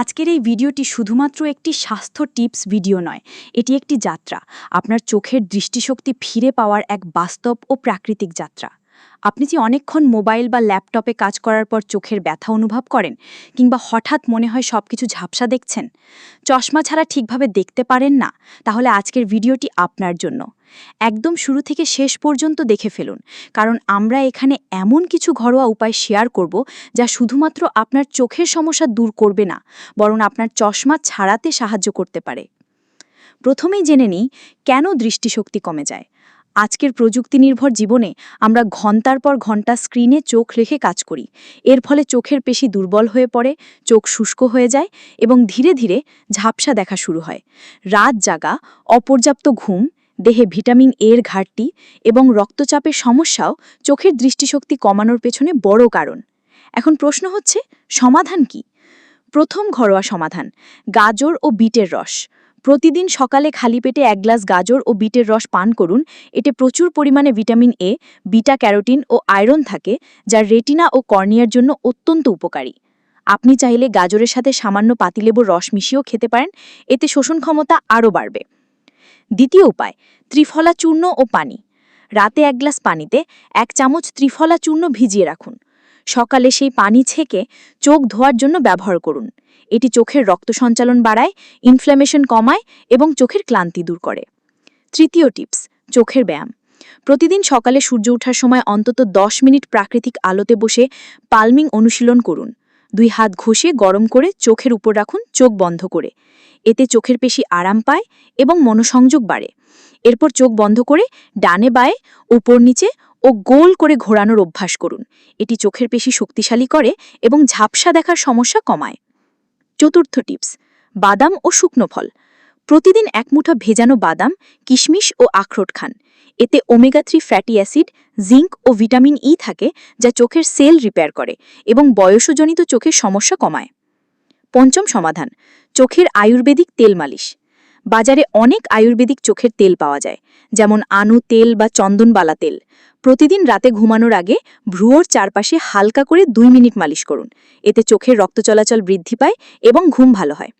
আজকের এই ভিডিওটি শুধুমাত্র একটি স্বাস্থ্য টিপস ভিডিও নয়, এটি একটি যাত্রা। আপনার চোখের দৃষ্টিশক্তি ফিরে পাওয়ার এক বাস্তব ও প্রাকৃতিক যাত্রা। আপনি যে অনেকক্ষণ মোবাইল বা ল্যাপটপে কাজ করার পর চোখের ব্যথা অনুভব করেন কিংবা হঠাৎ মনে হয় সবকিছু ঝাপসা দেখছেন, চশমা ছাড়া ঠিকভাবে দেখতে পারেন না, তাহলে আজকের ভিডিওটি আপনার জন্য। একদম শুরু থেকে শেষ পর্যন্ত দেখে ফেলুন, কারণ আমরা এখানে এমন কিছু ঘরোয়া উপায় শেয়ার করব যা শুধুমাত্র আপনার চোখের সমস্যা দূর করবে না, বরং আপনার চশমা ছাড়াতে সাহায্য করতে পারে। প্রথমেই জেনে নিই, কেন দৃষ্টিশক্তি কমে যায়? আজকের প্রযুক্তি নির্ভর জীবনে আমরা ঘণ্টার পর ঘণ্টা স্ক্রিনে চোখ রেখে কাজ করি। এর ফলে চোখের পেশি দুর্বল হয়ে পড়ে, চোখ শুষ্ক হয়ে যায় এবং ধীরে ধীরে ঝাপসা দেখা শুরু হয়। রাত জাগা, অপর্যাপ্ত ঘুম, দেহে ভিটামিন এর ঘাটতি এবং রক্তচাপের সমস্যাও চোখের দৃষ্টিশক্তি কমানোর পেছনে বড় কারণ। এখন প্রশ্ন হচ্ছে, সমাধান কি? প্রথম ঘরোয়া সমাধান, গাজর ও বিটের রস। প্রতিদিন সকালে খালি পেটে এক গ্লাস গাজর ও বিটের রস পান করুন। এতে প্রচুর পরিমাণে ভিটামিন এ, বিটা ক্যারোটিন ও আয়রন থাকে, যা রেটিনা ও কর্নিয়ার জন্য অত্যন্ত উপকারী। আপনি চাইলে গাজরের সাথে সামান্য পাতিলেবুর রস মিশিয়েও খেতে পারেন, এতে শোষণ ক্ষমতা আরও বাড়বে। দ্বিতীয় উপায়, ত্রিফলা চূর্ণ ও পানি। রাতে এক গ্লাস পানিতে এক চামচ ত্রিফলা চূর্ণ ভিজিয়ে রাখুন। সকালে সেই পানি ছেঁকে চোখ ধোয়ার জন্য ব্যবহার করুন। এটি চোখের রক্ত সঞ্চালন বাড়ায় ইনফ্ল্যামেশন কমায় এবং চোখের ক্লান্তি দূর করে। তৃতীয় টিপস, চোখের ব্যায়াম। প্রতিদিন সকালে সূর্য ওঠার সময় অন্তত 10 মিনিট প্রাকৃতিক আলোতে বসে পালমিং অনুশীলন করুন। দুই হাত ঘষে গরম করে চোখের উপর রাখুন, চোখ বন্ধ করে। এতে চোখের পেশি আরাম পায় এবং মনোসংযোগ বাড়ে। এরপর চোখ বন্ধ করে ডানে বায়ে, উপর নিচে ও গোল করে ঘোরানোর অভ্যাস করুন। এটি চোখের পেশি শক্তিশালী করে এবং ঝাপসা দেখার সমস্যা কমায়। চতুর্থ টিপস, বাদাম ও শুকনো ফল। প্রতিদিন এক মুঠো ভেজানো বাদাম, কিশমিশ ও আখরোট খান। এতে omega three fatty acid, zinc ও ভিটামিন ই থাকে যা চোখের সেল রিপেয়ার করে এবং বয়সজনিত চোখের সমস্যা কমায়। পঞ্চম সমাধান, চোখের আয়ুর্বেদিক তেল মালিশ বাজারে অনেক আয়ুর্বেদিক চোখের তেল পাওয়া যায়, যেমন আনু তেল বা চন্দনবালা তেল। প্রতিদিন রাতে ঘুমানোর আগে ভ্রুয়োর চারপাশে হালকা করে দুই মিনিট মালিশ করুন। এতে চোখের রক্ত চলাচল বৃদ্ধি পায় এবং ঘুম ভালো হয়।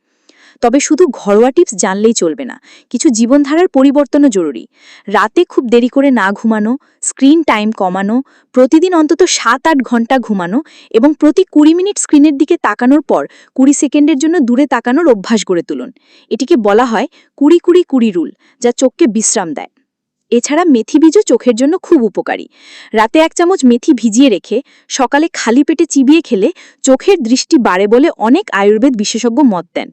তবে শুধু ঘরোয়া টিপস জানলেই চলবে না। কিছু জীবনধারার পরিবর্তনও জরুরি। রাতে খুব দেরি করে না ঘুমানো, স্ক্রিন টাইম কমানো, প্রতিদিন অন্তত সাত আট ঘণ্টা ঘুমানো এবং প্রতি কুড়ি মিনিট স্ক্রিনের দিকে তাকানোর পর কুড়ি সেকেন্ডের জন্য দূরে তাকানোর অভ্যাস গড়ে তুলুন। এটিকে বলা হয় কুড়ি কুড়ি কুড়ি রুল, যা চোখকে বিশ্রাম দেয়। এছাড়া মেথি বীজও চোখের জন্য খুব উপকারী। রাতে এক চামচ মেথি ভিজিয়ে রেখে সকালে খালি পেটে চিবিয়ে খেলে চোখের দৃষ্টি বাড়ে বলে অনেক আয়ুর্বেদ বিশেষজ্ঞ মত দেন।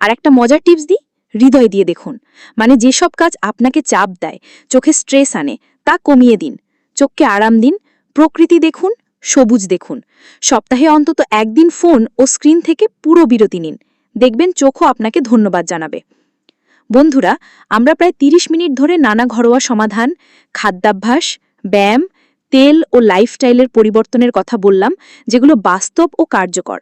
আর একটা মজার টিপস দিই, হৃদয় দিয়ে দেখুন। মানে যেসব কাজ আপনাকে চাপ দেয়, চোখে স্ট্রেস আনে, তা কমিয়ে দিন। চোখকে আরাম দিন, প্রকৃতি দেখুন, সবুজ দেখুন। সপ্তাহে অন্তত একদিন ফোন ও স্ক্রিন থেকে পুরো বিরতি নিন। দেখবেন চোখও আপনাকে ধন্যবাদ জানাবে। বন্ধুরা, আমরা প্রায় ৩০ মিনিট ধরে নানা ঘরোয়া সমাধান, খাদ্যাভ্যাস, ব্যায়াম, তেল ও লাইফস্টাইলের পরিবর্তনের কথা বললাম, যেগুলো বাস্তব ও কার্যকর।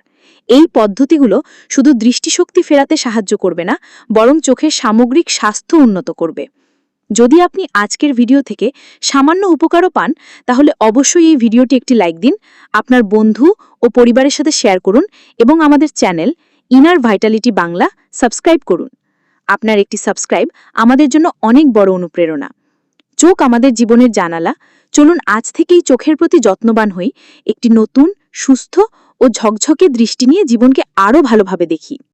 এই পদ্ধতিগুলো শুধু দৃষ্টিশক্তি ফেরাতে সাহায্য করবে না, বরং চোখের সামগ্রিক স্বাস্থ্য উন্নত করবে। যদি আপনি আজকের ভিডিও থেকে সামান্য উপকারও পান, তাহলে অবশ্যই এই ভিডিওটি একটি লাইক দিন, আপনার বন্ধু ও পরিবারের সাথে শেয়ার করুন এবং আমাদের channel Inner Vitality Bangla subscribe করুন। আপনার একটি সাবস্ক্রাইব আমাদের জন্য অনেক বড় অনুপ্রেরণা। চোখ আমাদের জীবনের জানালা। চলুন আজ থেকেই চোখের প্রতি যত্নবান হই। একটি নতুন, সুস্থ ও ঝকঝকে দৃষ্টি নিয়ে জীবনকে আরও ভালোভাবে দেখি।